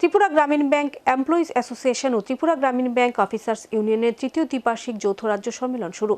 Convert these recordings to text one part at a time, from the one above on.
Tripura Gramin bank employees association ও Tripura Gramin bank officers ইউনিয়নের তৃতীয় দ্বিবার্ষিক যৌথ রাজ্য সম্মেলন শুরু।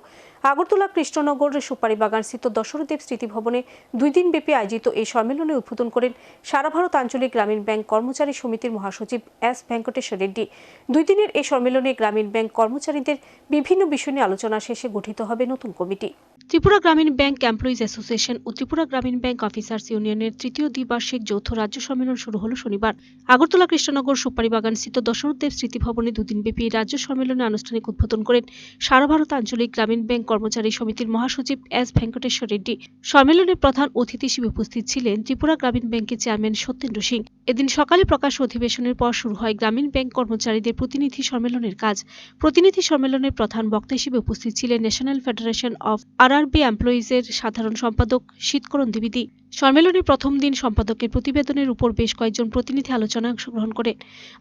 আগরতলা কৃষ্ণনগরের সুপারি বাগানস্থিত দশরথদেব স্মৃতি ভবনে দুই দিনব্যাপী আয়োজিত এই সম্মেলনে উদ্বোধন করেন সারা ভারত আঞ্চলিক গ্রামীণ ব্যাংক কর্মচারী সমিতির মহাসচিব এস ভেঙ্কটেশ্বর রেড্ডি। দুই দিনের এই সম্মেলনে গ্রামীণ ব্যাংক কর্মচারীদের বিভিন্ন বিষয় নিয়ে আলোচনা শেষে গঠিত হবে নতুন committee. Tripura Gramin bank employees association ও ত্রিপুরা গ্রামীণ ব্যাংক অফিসার্স ইউনিয়নের তৃতীয় দ্বিবার্ষিক যৌথ রাজ্য সম্মেলন শুরু হলো শনিবার। আগরতলা কৃষ্ণনগর সুপারিবাগান স্থিত দশরথদেব স্মৃতি ভবনে দুদিনব্যাপী রাজ্য সম্মেলনে আনুষ্ঠানিক উদ্বোধন করেন সারা ভারত আঞ্চলিক গ্রামীণ ব্যাংক কর্মচারী সমিতির মহাসচিব এস ভেঙ্কটেশ্বর রেড্ডি। সম্মেলনে প্রধান অতিথি হিসেবে উপস্থিত ছিলেন ত্রিপুরা গ্রামীণ ব্যাংকের চেয়ারম্যান সত্যেন্দ্র সিং। এদিন সকালে প্রকাশ অধিবেশনের পর শুরু হয় গ্রামীণ ব্যাংক কর্মচারীদের প্রতিনিধি সম্মেলনের কাজ। প্রতিনিধি সম্মেলনের প্রধান বক্তা হিসেবে উপস্থিত ছিলেন ন্যাশনাল ফেডারেশন অফ আরআরবি এমপ্লয়িজের সাধারণ সম্পাদক শীতকরণ দ্বিবেদী। সম্মেলনের প্রথম দিন সম্পাদকের প্রতিবেদনের উপর বেশ কয়েকজন প্রতিনিধি আলোচনায় অংশগ্রহণ করে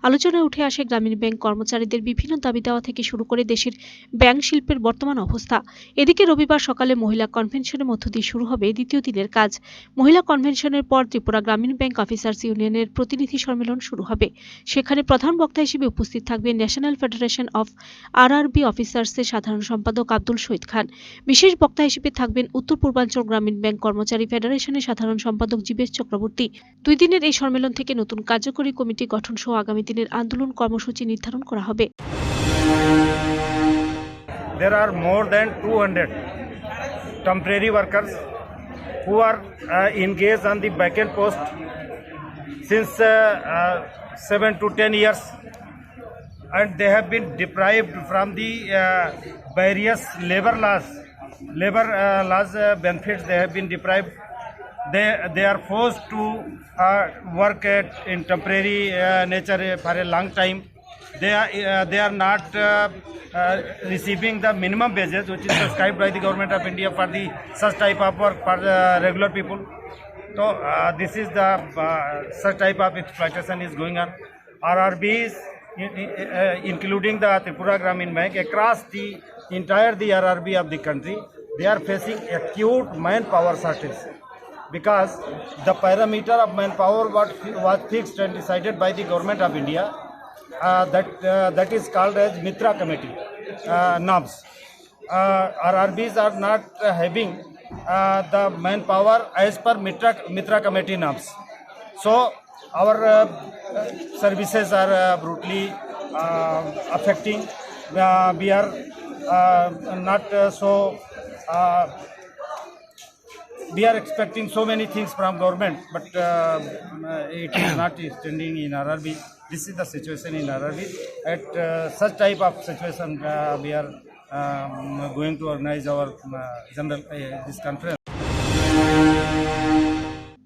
আলোচনায় উঠে আসে গ্রামীণ ব্যাংক কর্মচারীদের বিভিন্ন দাবি দেওয়া থেকে শুরু করে দেশের ব্যাংক শিল্পের বর্তমান অবস্থা। এদিকে রবিবার সকালে মহিলা কনভেনশনের মধ্য দিয়ে শুরু হবে দ্বিতীয় দিনের কাজ। মহিলা কনভেনশনের পর ত্রিপুরা গ্রামীণ ব্যাংক অফিসার্স ইউনিয়নের প্রতিনিধি সম্মেলন শুরু হবে। সেখানে প্রধান বক্তা হিসেবে উপস্থিত থাকবে national federation of R RRB অফিসার্সের সাধারণ সম্পাদক আব্দুল শহীদ খান। বিশেষ বক্তা হিসেবে থাকবেন উত্তর পূর্বাঞ্চল গ্রামীণ ব্যাংক কর্মচারী ফেডারেশনের সাধারণ সম্পাদক জীবেশ চক্রবর্তী দুই দিনের এই সম্মেলন থেকে নতুন কার্যকরী কমিটি গঠন সহ আগামী দিনের আন্দোলন কর্মসূচি নির্ধারণ করা হবে there are more than 200 temporary workers who are uh, engaged on the backend post since uh, uh, 7 to 10 years and they have been deprived from the uh, various labor laws labor uh, laws uh, benefits they have been deprived they they are forced to uh, work at in temporary uh, nature for a long time they are uh, they are not uh, uh, receiving the minimum wages which is prescribed by the government of india for the such type of work for the regular people so uh, this is the uh, such type of exploitation is going on rrbs uh, including the tripura gramin bank across the entire the rrb of the country they are facing acute manpower shortage because the parameter of manpower what was fixed and decided by the government of India uh, that uh, that is called as Mitra committee uh, norms. Uh, RRBs are not uh, having uh, the manpower as per Mitra, Mitra committee norms. So our uh, services are uh, brutally uh, affecting. we are not so we are expecting so many things from government, but uh, it is not extending in RRB. This is the situation in RRB. At uh, such type of situation, uh, we are um, going to organize our general this conference.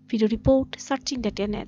Video report, searching the internet.